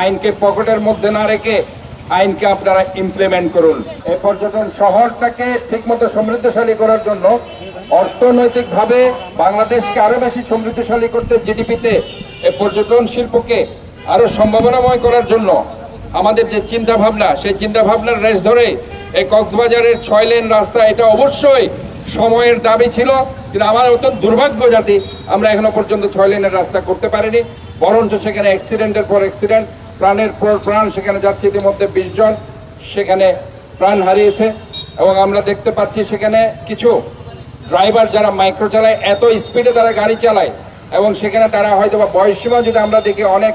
আইনকে পকেটের মধ্যে না রেখে আইনকে আপনারা ইমপ্লিমেন্ট করুন। এই পর্যটন শহরটাকে ঠিকমতো সমৃদ্ধশালী করার জন্য অর্থনৈতিকভাবে বাংলাদেশকে আরও বেশি সমৃদ্ধশালী করতে জিডিপিতে এই পর্যটন শিল্পকে আরও সম্ভাবনাময় করার জন্য আমাদের যে চিন্তা ভাবনা সেই চিন্তা ভাবনার রেস ধরে এই কক্সবাজারের ছয় লেন রাস্তা, এটা অবশ্যই সময়ের দাবি ছিল, কিন্তু আমার অত্যন্ত দুর্ভাগ্য জাতি আমরা এখনও পর্যন্ত ছয় লেনের রাস্তা করতে পারিনি, বরঞ্চ সেখানে অ্যাক্সিডেন্টের পর অ্যাক্সিডেন্ট প্রাণের পর প্রাণ, সেখানে যাচ্ছে ইতিমধ্যে বিশ জন, সেখানে প্রাণ হারিয়েছে এবং আমরা দেখতে পাচ্ছি সেখানে কিছু ড্রাইভার যারা মাইক্রো চালায়, এত স্পিডে তারা গাড়ি চালায় এবং সেখানে তারা হয়তো বা বয়সীমা যদি আমরা দেখি, অনেক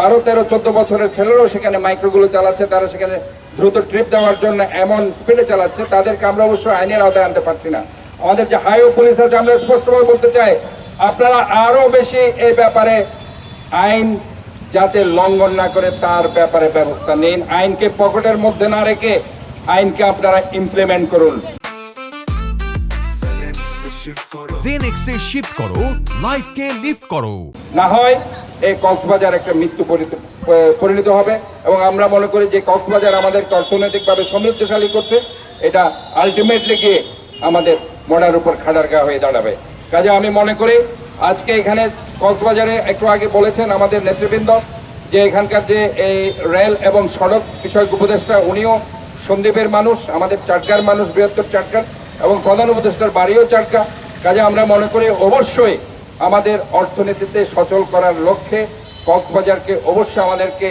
বারো, তেরো, চোদ্দ বছরের ছেলেরাও সেখানে মাইক্রোগুলো চালাচ্ছে, তারা সেখানে দ্রুত ট্রিপ দেওয়ার জন্য এমন স্পিডে চালাচ্ছে, তাদেরকে আমরা অবশ্য আইনের আওতায় আনতে পারছি না। আমাদের যে হাইওয়ে পুলিশ আছে, আমরা স্পষ্টভাবে বলতে চাই, আপনারা আরও বেশি এই ব্যাপারে আইন যাতে লঙ্ঘন না করে তার ব্যাপারে ব্যবস্থা নিন। আইনকে পকেটের মধ্যে না রেখে আইনকে আপনারা ইমপ্লিমেন্ট করুন। জেনেক্সে শিফট করো লাইফকে লিফট করো। না হয় এই কক্সবাজার একটা মৃত্যু পরিণত- হবে এবং আমরা মনে করি যে কক্সবাজার আমাদেরকে অর্থনৈতিকভাবে সমৃদ্ধশালী করছে। এটা আলটিমেটলি গিয়ে আমাদের মনের উপর খাড়ারগা হয়ে দাঁড়াবে। কাজে আমি মনে করি আজকে এখানে কক্সবাজারে একটু আগে বলেছেন আমাদের নেতৃবৃন্দ যে এখানকার যে এই রেল এবং সড়ক বিষয়ক উপদেষ্টা, উনিও সন্দীপের মানুষ, আমাদের চাটকার মানুষ, বৃহত্তর চাটকার এবং প্রধান উপদেষ্টার বাড়িও চাটকা কাজে আমরা মনে করি অবশ্যই আমাদের অর্থনীতিতে সচল করার লক্ষ্যে কক্সবাজারকে অবশ্যই আমাদেরকে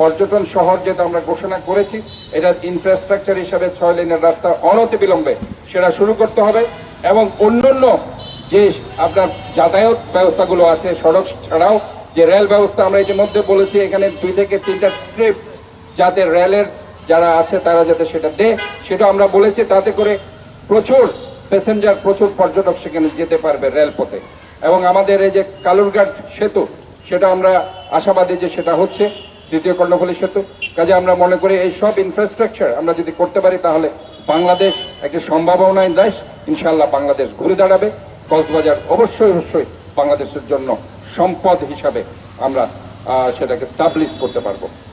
পর্যটন শহর যেহেতু আমরা ঘোষণা করেছি, এটার ইনফ্রাস্ট্রাকচার হিসাবে ছয় লেনের রাস্তা অনতিবিলম্বে সেটা শুরু করতে হবে এবং অন্যান্য যে আপনার যাতায়াত ব্যবস্থাগুলো আছে, সড়ক ছাড়াও যে রেল ব্যবস্থা আমরা ইতিমধ্যে বলেছি, এখানে দুই থেকে তিনটা ট্রিপ যাতে রেলের যারা আছে তারা যাতে সেটা দেয়, সেটা আমরা বলেছি, তাতে করে প্রচুর প্যাসেঞ্জার প্রচুর পর্যটক সেখানে যেতে পারবে রেলপথে। এবং আমাদের এই যে কালুরঘাট সেতু, সেটা আমরা আশাবাদী যে সেটা হচ্ছে তৃতীয় কর্ণফুলী সেতু। কাজে আমরা মনে করি এই সব ইনফ্রাস্ট্রাকচার আমরা যদি করতে পারি, তাহলে বাংলাদেশ একটি সম্ভাবনায় দেশ ইনশাল্লাহ বাংলাদেশ ঘুরে দাঁড়াবে। কক্সবাজার অবশ্যই অবশ্যই বাংলাদেশের জন্য সম্পদ হিসাবে আমরা সেটাকে স্টাবলিশ করতে পারব।